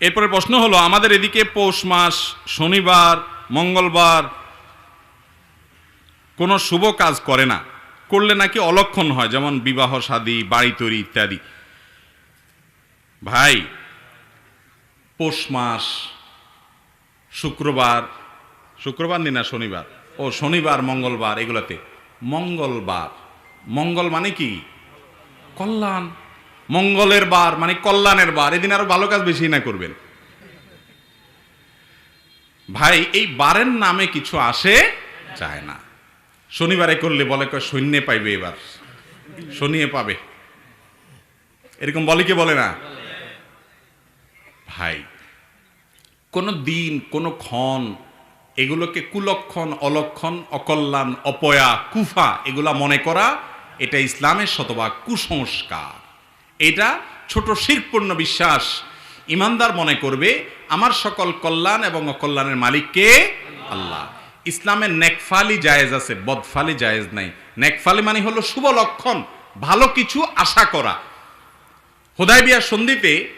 এরপরে প্রশ্ন হলো, আমাদের এদিকে পৌষ মাস, শনিবার, মঙ্গলবার কোনো শুভ কাজ করে না। করলে নাকি অলক্ষণ হয়, যেমন বিবাহ শাদী বাড়ি তৈরি ইত্যাদি। ভাই, পৌষ মাস, শুক্রবার শুক্রবার দিন না, শনিবার? ও, শনিবার, মঙ্গলবার, এগুলাতে। মঙ্গলবার। মঙ্গল মানে কি? কল্যাণ। মঙ্গলের বার মানে কল্যাণের বার, এদিন আরও ভালো কাজ বেশি না করবেন। ভাই, এই বারের নামে কিছু আসে? যায় না। শনিবারে করলে বলে কয়, সৈন্যে পাইবে এবার। শনিয়ে পাবে। এরকম বলে কি বলে না? ভাই, কোনো দিন, কোনো ক্ষণ, এগুলোকে কুলক্ষণ, অলক্ষণ, অকল্যাণ, অপয়া, কুফা, এগুলা মনে করা, এটা ইসলামের শতভাগ কুসংস্কার। এটা ছোট শিরপূর্ণ বিশ্বাস। ইমানদার মনে করবে, আমার সকল কল্যাণ এবং অকল্যাণের মালিককে আল্লাহ। ইসলামের নেকফালি জায়েজ আছে, বদফালি জায়েজ নাই। নেকফালি মানে হলো শুভ লক্ষণ, ভালো কিছু আশা করা। হোদাইবিয়ার সন্ধিতে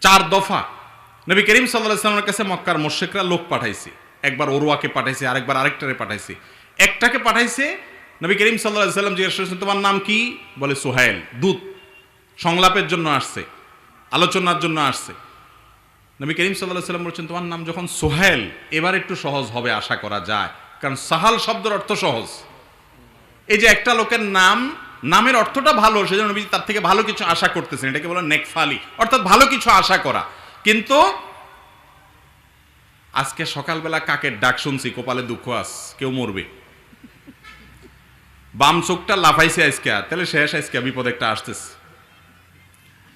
চার দফা নবী করিম সাল্লাহ সাল্লামের কাছে মক্কার মোশেকরা লোক পাঠাইছে। একবার ওরুয়াকে পাঠাইছে, আরেকবার আরেকটারে পাঠাইছে। একটাকে পাঠাইছে নবী করিম সাল্লাহ সাল্লাম জিজ্ঞেস করেছেন তোমার নাম কি? বলে, সোহাইল, দূত। সংলাপের জন্য আসছে, আলোচনার জন্য আসছে। নবী করিম সাল্লাহ সাল্লাম বলছেন, তোমার নাম যখন সোহেল, এবার একটু সহজ হবে আশা করা যায়। কারণ সাহাল শব্দের অর্থ সহজ। এই যে একটা লোকের নাম, নামের অর্থটা ভালো, সেজন্য নবী তার থেকে ভালো কিছু আশা করতেছেন। এটাকে বলে নেকফালি। অর্থাৎ ভালো কিছু আশা করা। কিন্তু আজকে সকালবেলা কাকের ডাক শুনছি, কপালে দুঃখ আস, কেউ মরবে। বাম চোখটা লাফাইছে আজকে, তাহলে শেষ আজকে, বিপদ একটা আসতেছে।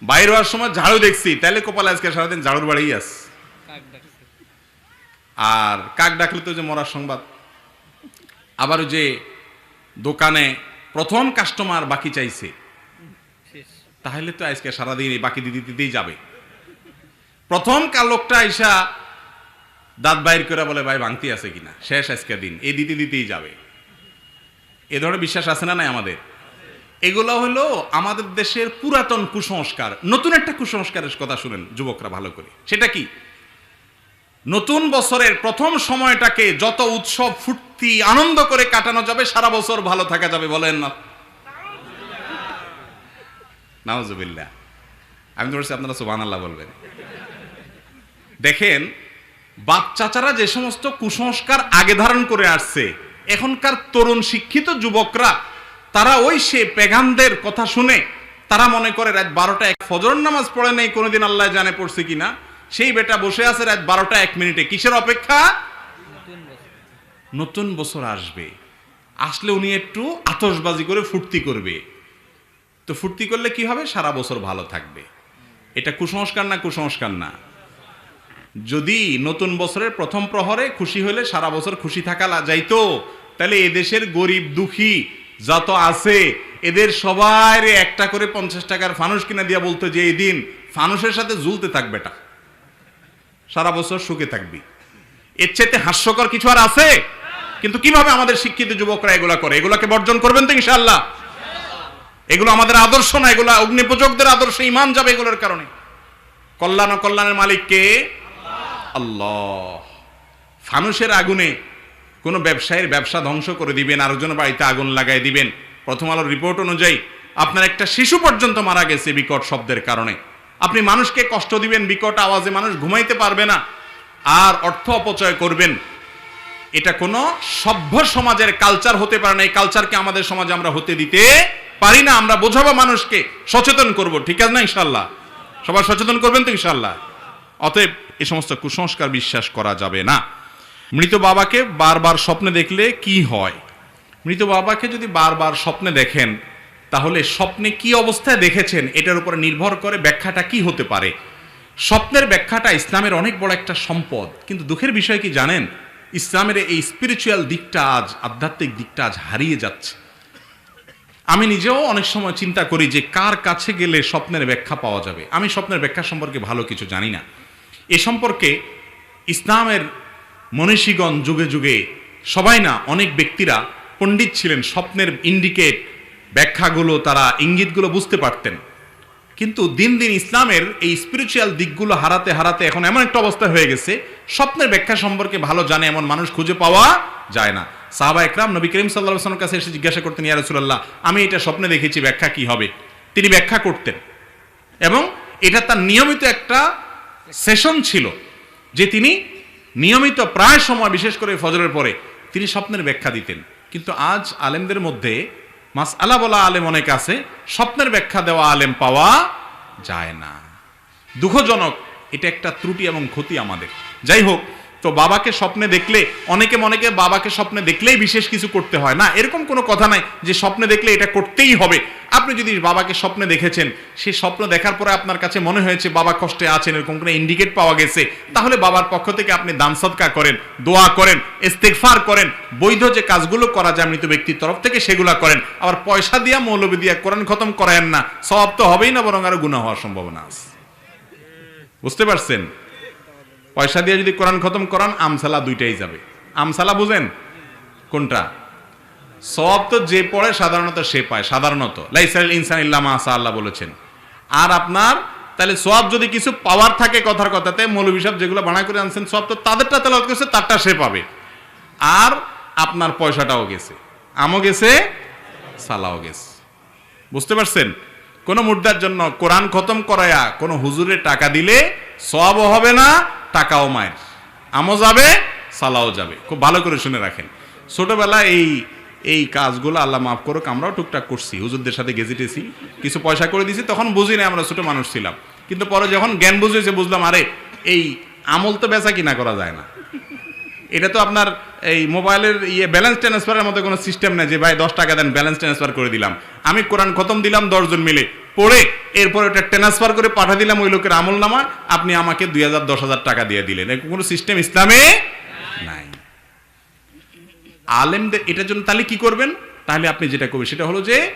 বাইরে হওয়ার সময় ঝাড়ু দেখছি। তাহলে কপালে আজকে সারাদিন ঝাড়ুর বাড়ি আস। আর কাক ডাকলে তো যে মরার সংবাদ। আবার যে দোকানে প্রথম কাস্টমার বাকি চাইছে। তাহলে তো আজকে সারাদিন এই বাকি দিদি দিতেই যাবে। প্রথম কার লোকটা আইসা দাঁত বাইর করে বলে ভাই ভাঙতি আছে কিনা? শেষ আজকে দিন। এই দিতে দিতেই যাবে। এ ধরনের বিশ্বাস আছে না নাই আমাদের? এগুলো হলো আমাদের দেশের পুরাতন কুসংস্কার। নতুন একটা কুসংস্কারের কথা শুনেন যুবকরা ভালো করে। সেটা কি? নতুন বছরের প্রথম সময়টাকে যত উৎসব ফুর্তি, আনন্দ করে কাটানো যাবে, সারা বছর ভালো থাকা যাবে, বলেন না। নাউজুবিল্লাহ। আমি বলছি আপনারা সুবান আল্লাহ বলবেন। দেখেন বাপ চাচারা যে সমস্ত কুসংস্কার আগে ধারণ করে আসছে, এখনকার তরুণ শিক্ষিত যুবকরা তারা ওই সে পেগানদের কথা শুনে, তারা মনে করে রাত বারোটা এক ফজর নামাজ পড়ে নেই, কোনোদিন আল্লাহ জানে পড়ছে কিনা। সেই বেটা বসে আছে রাত বারোটা এক মিনিটে। কিসের অপেক্ষা? নতুন বছর আসবে। আসলে উনি একটু আতসবাজি করে ফুর্তি করবে। তো ফুর্তি করলে কি হবে? সারা বছর ভালো থাকবে। এটা কুসংস্কার না কুসংস্কার না? যদি নতুন বছরের প্রথম প্রহরে খুশি হলে সারা বছর খুশি থাকা যাইতো, তাহলে এদেশের গরিব দুঃখী যত আছে, এদের সবাই একটা করে পঞ্চাশ টাকার ফানুস কিনে দিয়া বলতো যে, এই দিন ফানুসের সাথে ঝুলতে থাকবে সারা বছর সুখে থাকবি। এর চাইতে হাস্যকর কিছু আর আছে? কিন্তু কীভাবে আমাদের শিক্ষিত যুবকরা এগুলা করে? এগুলাকে বর্জন করবেন তো ইনশাল্লাহ এগুলো আমাদের আদর্শ না, এগুলো অগ্নিপূজকদের আদর্শ ইমান যাবে এগুলোর কারণে। কল্যাণ ও কল্যাণের মালিক কে আল্লাহ। ফানুসের আগুনে কোনো ব্যবসায়ীর ব্যবসা ধ্বংস করে দিবেন আরেকজনের বাড়িতে আগুন লাগাই দিবেন। প্রথম আলোর রিপোর্ট অনুযায়ী, আপনার একটা শিশু পর্যন্ত মারা গেছে বিকট শব্দের কারণে। আপনি মানুষকে কষ্ট দিবেন, বিকট আওয়াজে মানুষ ঘুমাইতে পারবে না। আর অর্থ অপচয় করবেন। এটা কোনো সভ্য সমাজের কালচার হতে পারে না। এই কালচারকে আমাদের সমাজে আমরা হতে দিতে পারি না। আমরা বোঝাবো মানুষকে। সচেতন করব। ঠিক আছে না ইনশাল্লাহ সবার সচেতন করবেন তো ইনশাল্লাহ অতএব এই সমস্ত কুসংস্কার বিশ্বাস করা যাবে না। মৃত বাবাকে বারবার স্বপ্নে দেখলে কি হয়? মৃত বাবাকে যদি বারবার স্বপ্নে দেখেন, তাহলে স্বপ্নে কি অবস্থায় দেখেছেন এটার উপরে নির্ভর করে ব্যাখ্যাটা কি হতে পারে? স্বপ্নের ব্যাখ্যাটা ইসলামের অনেক বড় একটা সম্পদ। কিন্তু দুঃখের বিষয় কি জানেন? ইসলামের এই স্পিরিচুয়াল দিকটা আজ, আধ্যাত্মিক দিকটা আজ হারিয়ে যাচ্ছে। আমি নিজেও অনেক সময় চিন্তা করি যে কার কাছে গেলে স্বপ্নের ব্যাখ্যা পাওয়া যাবে? আমি স্বপ্নের ব্যাখ্যা সম্পর্কে ভালো কিছু জানি না। এ সম্পর্কে ইসলামের মনীষীগণ যুগে যুগে সবাই না অনেক ব্যক্তিরা পণ্ডিত ছিলেন, স্বপ্নের ইন্ডিকেট ব্যাখ্যাগুলো তারা ইঙ্গিতগুলো বুঝতে পারতেন। কিন্তু দিন দিন ইসলামের এই স্পিরিচুয়াল দিকগুলো হারাতে হারাতে এখন এমন একটা অবস্থা হয়ে গেছে, স্বপ্নের ব্যাখ্যা সম্পর্কে ভালো জানে এমন মানুষ খুঁজে পাওয়া যায় না। সাহাবা একরাম নবী করিম সাল্লাহ সাল্লামের কাছে এসে জিজ্ঞাসা করতেন, ইয়া রাসূলুল্লাহ, আমি এটা স্বপ্নে দেখেছি, ব্যাখ্যা কি হবে? তিনি ব্যাখ্যা করতেন। এবং এটা তার নিয়মিত একটা সেশন ছিল, যে তিনি নিয়মিত প্রায় সময়, বিশেষ করে ফজরের পরে, তিনি স্বপ্নের ব্যাখ্যা দিতেন। কিন্তু আজ আলেমদের মধ্যে মাস আলা বলা আলেম অনেক আছে, স্বপ্নের ব্যাখ্যা দেওয়া আলেম পাওয়া যায় না। দুঃখজনক, এটা একটা ত্রুটি এবং ক্ষতি আমাদের। যাই হোক তো বাবাকে স্বপ্নে দেখলে, অনেকে মনেকে বাবাকে স্বপ্নে দেখলেই বিশেষ কিছু করতে হয় না। এরকম কোনো কথা নাই যে স্বপ্নে দেখলে এটা করতেই হবে। আপনি যদি বাবাকে স্বপ্নে দেখেছেন সেই স্বপ্ন দেখার পরে আপনার কাছে মনে হয়েছে বাবা কষ্টে আছেন, এরকম কোনো ইন্ডিকেট পাওয়া গেছে, তাহলে বাবার পক্ষ থেকে আপনি দান সদকা করেন, দোয়া করেন, ইস্তেগফার করেন, বৈধ যে কাজগুলো করা যায় মৃত ব্যক্তির তরফ থেকে সেগুলো করেন। আবার পয়সা দিয়া, মৌলবী দিয়া কোরআন খতম করায়েন না সব তো হবেই না, বরং আরও গুণা হওয়ার সম্ভাবনা আছে। বুঝতে পারছেন? পয়সা দিয়ে যদি কোরআন খতম করান, আমসালা দুইটাই যাবে। আমসালা বুঝেন? কোনটা? সব তো যে পড়ে, সাধারণত সে পায়, সাধারণত। লাইসাইল ইনসান ইল্লাহ মাসা আল্লাহ বলেছেন। আর আপনার, তাহলে সব যদি কিছু পাওয়ার থাকে কথার কথাতে মৌলবী সাহেব যেগুলো বানা করে আনছেন সব তো তাদেরটা তেলাওয়াত করছে, তারটা সে পাবে। আর আপনার পয়সাটাও গেছে। আমও গেছে, সালাও গেছে। বুঝতে পারছেন? কোন মুদ্রার জন্য কোরআন খতম করায়া কোন হুজুরে টাকা দিলে সবও হবে না, টাকাও মায়ের। আমও যাবে, সালাও যাবে। খুব ভালো করে শুনে রাখেন। ছোটবেলা এই এই কাজগুলো আল্লাহ মাফ করুক, আমরাও টুকটাক করছি, হুজুরদের সাথে গেজিটেছি, কিছু পয়সা করে দিছি, তখন বুঝি না আমরা ছোট মানুষ ছিলাম। কিন্তু পরে যখন জ্ঞান বুঝেছে, বুঝলাম, আরে, এই আমল তো বেচা কিনা করা যায় না। এটা তো আপনার এই মোবাইলের ইয়ে ব্যালেন্স ট্রান্সফারের মতো কোনো সিস্টেম নেই যে, ভাই, দশ টাকা দেন ব্যালেন্স ট্রান্সফার করে দিলাম। আমি কোরআন খতম দিলাম, দশজন মিলে। পড়ে, এরপর ওটা ট্রান্সফার করে পাঠা দিলাম ওই লোকের আমল নামা আপনি আমাকে দুই হাজার, দশ হাজার টাকা দিয়ে দিলেন। কোনো সিস্টেম ইসলামে নাই। আলেমদের, এটার জন্য তাহলে কি করবেন? তাহলে আপনি যেটা করবেন, সেটা হলো যে,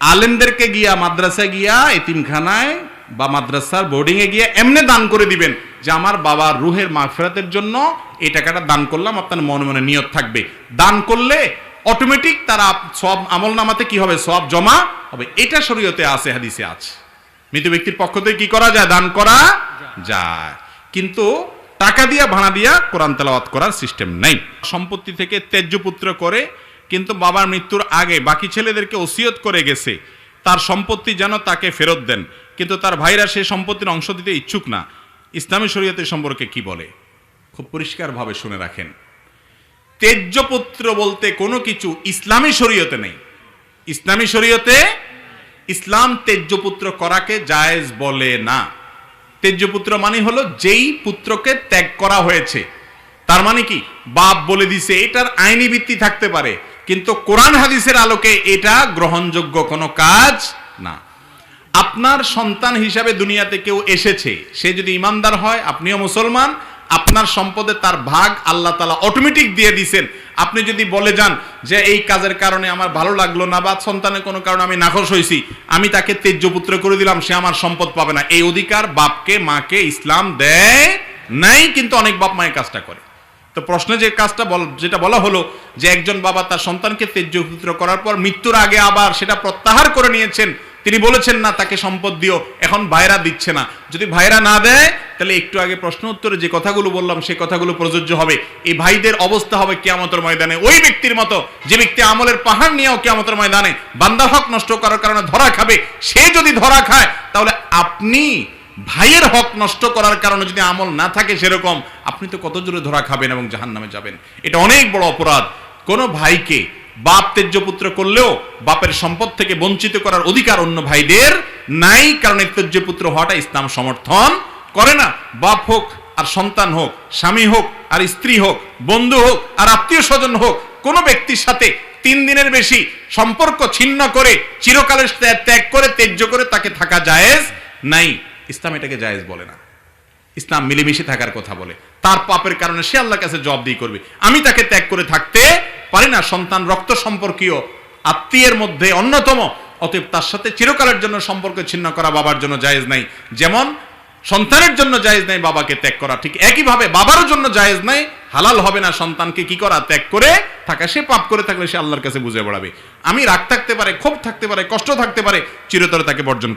আলেমদেরকে গিয়া মাদ্রাসায় গিয়া, এতিমখানায় বা মাদ্রাসার বোর্ডিংয়ে গিয়ে এমনি দান করে দিবেন যে, আমার বাবার রুহের মাগফিরাতের জন্য এই টাকাটা দান করলাম, আপনার মনে মনে নিয়ত থাকবে। দান করলে অটোমেটিক তারা সব আমল নামাতে কি হবে? সব জমা হবে। এটা শরীয়তে আছে, হাদিসে আছে। মৃত ব্যক্তির পক্ষ থেকে কি করা যায়? দান করা যায়। কিন্তু টাকা দিয়া, ভাড়া দিয়া কোরআন তেলাওয়াত করার সিস্টেম নাই। সম্পত্তি থেকে ত্যায্য পুত্র করে, কিন্তু বাবার মৃত্যুর আগে বাকি ছেলেদেরকে ওসিয়ত করে গেছে। তার সম্পত্তি যেন তাকে ফেরত দেন। কিন্তু তার ভাইরা সেই সম্পত্তির অংশ দিতে ইচ্ছুক না। ইসলামী শরীয়তের সম্পর্কে কি বলে? খুব পরিষ্কারভাবে শুনে রাখেন। তেজ্য পুত্র বলতে কোনো কিছু ইসলামী শরীয়তে নেই। ইসলামী শরীয়তে ইসলাম তেজ্য পুত্র করাকে জায়েজ বলে না। তেজ্য পুত্র মানে হলো যেই পুত্রকে ত্যাগ করা হয়েছে। তার মানে কি? বাপ বলে দিছে, এটার আইনি ভিত্তি থাকতে পারে, কিন্তু কোরআন হাদিসের আলোকে এটা গ্রহণযোগ্য কোনো কাজ না। আপনার সন্তান হিসাবে দুনিয়াতে কেউ এসেছে, সে যদি ইমানদার হয়, আপনিও মুসলমান আপনার সম্পদে তার ভাগ আল্লাহ তালা অটোমেটিক দিয়ে দিছেন আপনি যদি বলে যান যে এই কাজের কারণে আমার ভালো লাগল না বা সন্তানের কোনো কারণে আমি নাখোশ হয়েছি, আমি তাকে তেজ্য পুত্র করে দিলাম, সে আমার সম্পদ পাবে না। এই অধিকার বাপকে, মাকে ইসলাম দেয় নাই, কিন্তু অনেক বাপ মায়ের কাজটা করে। তো প্রশ্নে যে কাজটা বল, যেটা বলা হলো যে একজন বাবা তার সন্তানকে তেজ্য পুত্র করার পর মৃত্যুর আগে আবার সেটা প্রত্যাহার করে নিয়েছেন। তিনি বলেছেন, না, তাকে সম্পদ দিও। এখন ভাইরা দিচ্ছে না। যদি ভাইরা না দেয় তাহলে একটু আগে প্রশ্ন উত্তরে যে কথাগুলো বললাম, সেই কথাগুলো প্রযোজ্য হবে। এই ভাইদের অবস্থা হবে কেয়ামতের ময়দানে। ওই ব্যক্তির মতো যে ব্যক্তি আমলের পাহাড় নিয়েও কেয়ামতের ময়দানে বান্দা হক নষ্ট করার কারণে ধরা খাবে, সে যদি ধরা খায়, তাহলে আপনি ভাইয়ের হক নষ্ট করার কারণে যদি আমল না থাকে সেরকম, আপনি তো কত জোরে ধরা খাবেন এবং জাহান নামে যাবেন। এটা অনেক বড় অপরাধ। কোনো ভাইকে বাপ তেজ্য পুত্র করলেও বাপের সম্পদ থেকে বঞ্চিত করার অধিকার অন্য ভাইদের নাই, কারণ এই তেজ্য পুত্র হওয়াটা ইসলাম সমর্থন করে না, বাপ হোক আর সন্তান হোক, স্বামী হোক আর স্ত্রী হোক, বন্ধু হোক আর আত্মীয় স্বজন হোক, কোন ব্যক্তির সাথে তিন দিনের বেশি সম্পর্ক ছিন্ন করে, চিরকালের ত্যাগ করে তেজ্য করে তাকে থাকা জায়েজ? নাই। ইসলাম এটাকে জায়েজ বলে না। ইসলাম মিলেমিশে থাকার কথা বলে। তার পাপের কারণে সে আল্লাহর কাছে জবাব দিয়ে করবে। আমি তাকে ত্যাগ করে থাকতে পারি না। সন্তান রক্ত সম্পর্কীয়, আত্মীয়ের মধ্যে অন্যতম, অতএব তার সাথে চিরকালের জন্য সম্পর্ক ছিন্ন করা বাবার জন্য জায়েজ নাই। যেমন সন্তানের জন্য জায়েজ নাই বাবাকে ত্যাগ করা। ঠিক একইভাবে বাবারও জন্য জায়েজ নাই। হালাল হবে না সন্তানকে কি করা? ত্যাগ করে থাকা। সে পাপ করে থাকলে সে আল্লাহর কাছে বুঝে বেড়াবে। আমি রাগ থাকতে পারে, ক্ষোভ থাকতে পারে, কষ্ট থাকতে পারে, চিরতরে তাকে বর্জন